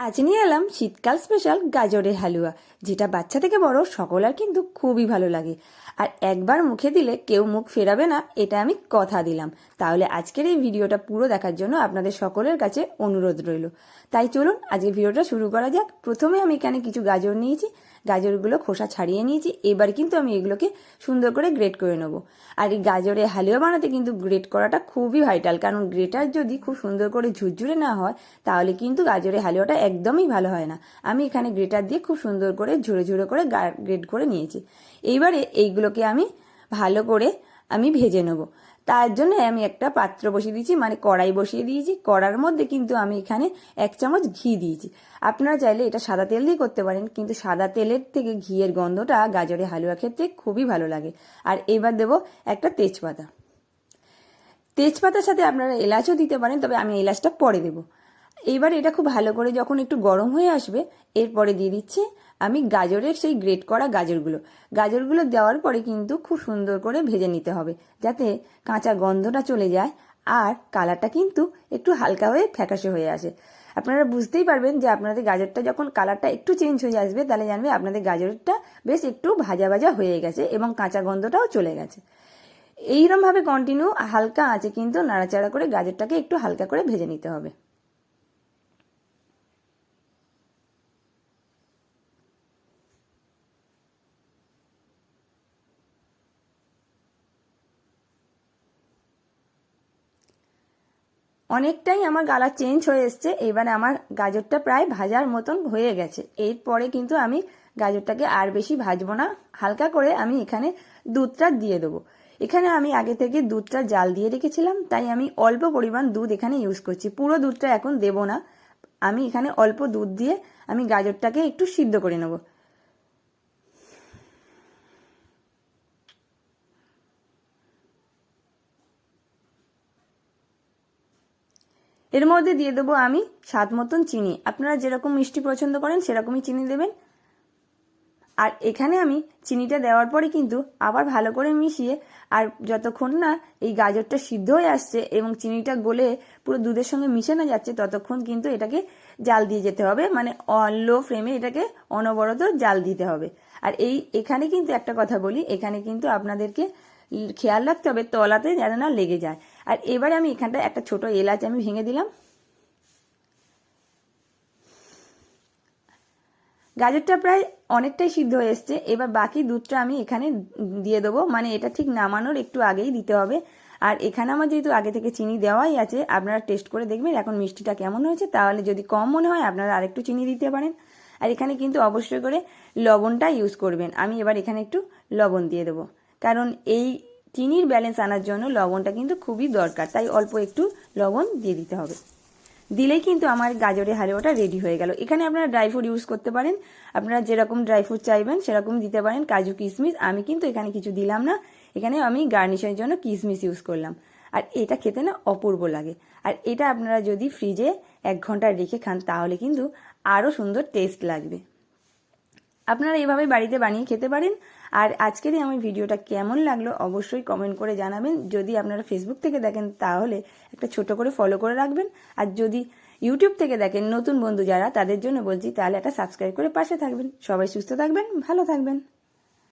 আজ নিয়ে এলাম শীতকাল স্পেশাল গাজরের হালুয়া, যেটা বাচ্চা থেকে বড় সকলের কিন্তু খুবই ভালো লাগে। আর একবার মুখে দিলে কেউ মুখ ফেরাবে না, এটা আমি কথা দিলাম। তাহলে আজকের এই ভিডিওটা পুরো দেখার জন্য আপনাদের সকলের কাছে অনুরোধ রইল। তাই চলুন আজকে ভিডিওটা শুরু করা যাক। প্রথমে আমি এখানে কিছু গাজর নিয়েছি। গাজরগুলো খোসা ছাড়িয়ে নিয়েছি। এবার কিন্তু আমি এগুলোকে সুন্দর করে গ্রেট করে নেব। আর এই গাজরের হালুয়া বানাতে কিন্তু গ্রেট করাটা খুবই ভাইটাল কারণ গ্রেটার যদি খুব সুন্দর করে ঝুরঝুরে না হয়, তাহলে কিন্তু গাজরের হালুয়াটা একদমই ভালো হয় না। আমি এখানে গ্রেটার দিয়ে খুব সুন্দর করে ঝুড়ে ঝুড়ে করে গ্রেট করে নিয়েছি। এইবারে এইগুলোকে আমি ভালো করে আমি ভেজে নেব। তার জন্য আমি একটা পাত্র বসিয়ে দিয়েছি মানে কড়াই বসিয়ে দিয়েছি। কড়ার মধ্যে কিন্তু আমি এখানে এক চামচ ঘি দিয়েছি। আপনারা চাইলে এটা সাদা তেল দিয়ে করতে পারেন, কিন্তু সাদা তেলের থেকে ঘিয়ের গন্ধটা গাজরে হালুয়া খেতে খুবই ভালো লাগে। আর এবার দেব একটা তেজপাতা। তেজপাতার সাথে আপনারা এলাচও দিতে পারেন, তবে আমি এলাচটা পরে দেবো। এইবার এটা খুব ভালো করে যখন একটু গরম হয়ে আসবে, এরপরে দিয়ে দিচ্ছি আমি গাজরের সেই গ্রেট করা গাজরগুলো। গাজরগুলো দেওয়ার পরে কিন্তু খুব সুন্দর করে ভেজে নিতে হবে, যাতে কাঁচা গন্ধটা চলে যায় আর কালারটা কিন্তু একটু হালকা হয়ে ফ্যাকাশে হয়ে আসে। আপনারা বুঝতেই পারবেন যে আপনাদের গাজরটা যখন কালারটা একটু চেঞ্জ হয়ে আসবে, তাহলে জানবে আপনাদের গাজরটা বেশ একটু ভাজা ভাজা হয়ে গেছে এবং কাঁচা গন্ধটাও চলে গেছে। এইরমভাবে কন্টিনিউ হালকা আছে কিন্তু নাড়াচাড়া করে গাজরটাকে একটু হালকা করে ভেজে নিতে হবে। অনেকটাই আমার গালা চেঞ্জ হয়ে এসছে। এবারে আমার গাজরটা প্রায় ভাজার মতন হয়ে গেছে। এরপরে কিন্তু আমি গাজরটাকে আর বেশি ভাজবো না। হালকা করে আমি এখানে দুধটা দিয়ে দেবো। এখানে আমি আগে থেকে দুধটা জাল দিয়ে রেখেছিলাম, তাই আমি অল্প পরিমাণ দুধ এখানে ইউজ করছি। পুরো দুধটা এখন দেব না। আমি এখানে অল্প দুধ দিয়ে আমি গাজরটাকে একটু সিদ্ধ করে নেব। এর মধ্যে দিয়ে দেবো আমি স্বাদ মতন চিনি। আপনারা যেরকম মিষ্টি পছন্দ করেন, সেরকমই চিনি দেবেন। আর এখানে আমি চিনিটা দেওয়ার পরে কিন্তু আবার ভালো করে মিশিয়ে, আর যতক্ষণ না এই গাজরটা সিদ্ধ হয়ে আসছে এবং চিনিটা গলে পুরো দুধের সঙ্গে মিশে না যাচ্ছে, ততক্ষণ কিন্তু এটাকে জাল দিয়ে যেতে হবে। মানে লো ফ্লেমে এটাকে অনবরত জাল দিতে হবে। আর এই এখানে কিন্তু একটা কথা বলি, এখানে কিন্তু আপনাদেরকে খেয়াল রাখতে হবে, তলাতে যেন না লেগে যায়। আর এবারে আমি এখানটা একটা ছোট এলাচ আমি ভেঙে দিলাম। গাজরটা প্রায় অনেকটাই সিদ্ধ হয়ে এসছে। এবার বাকি দুধটা আমি এখানে দিয়ে দেবো। মানে এটা ঠিক নামানোর একটু আগেই দিতে হবে। আর এখানে আমার যেহেতু আগে থেকে চিনি দেওয়াই আছে, আপনারা টেস্ট করে দেখবেন এখন মিষ্টিটা কেমন হয়েছে। তাহলে যদি কম মনে হয়, আপনারা আরেকটু চিনি দিতে পারেন। আর এখানে কিন্তু অবশ্যই করে লবণটা ইউজ করবেন। আমি এবার এখানে একটু লবণ দিয়ে দেবো। কারণ এই চিনির ব্যালেন্স আনার জন্য লবণটা কিন্তু খুবই দরকার। তাই অল্প একটু লবণ দিয়ে দিতে হবে। দিলেই কিন্তু আমার গাজরের হালুয়াটা রেডি হয়ে গেল। এখানে আপনারা ড্রাই ফ্রুট ইউজ করতে পারেন। আপনারা যেরকম ড্রাই ফ্রুট চাইবেন, সেরকম দিতে পারেন। কাজু কিশমিশ আমি কিন্তু এখানে কিছু দিলাম না। এখানে আমি গার্নিশের জন্য কিশমিশ ইউজ করলাম। আর এটা খেতে না অপূর্ব লাগে। আর এটা আপনারা যদি ফ্রিজে এক ঘণ্টা রেখে খান, তাহলে কিন্তু আরও সুন্দর টেস্ট লাগবে। আপনারা এভাবে বাড়িতে বানিয়ে খেতে পারেন। আর আজকেরই আমার ভিডিওটা কেমন লাগল অবশ্যই কমেন্ট করে জানাবেন। যদি আপনারা ফেসবুক থেকে দেখেন, তাহলে একটা ছোট করে ফলো করে রাখবেন। আর যদি ইউটিউব থেকে দেখেন, নতুন বন্ধু যারা, তাদের জন্য বলছি, তাহলে একটা সাবস্ক্রাইব করে পাশে থাকবেন। সবাই সুস্থ থাকবেন, ভালো থাকবেন।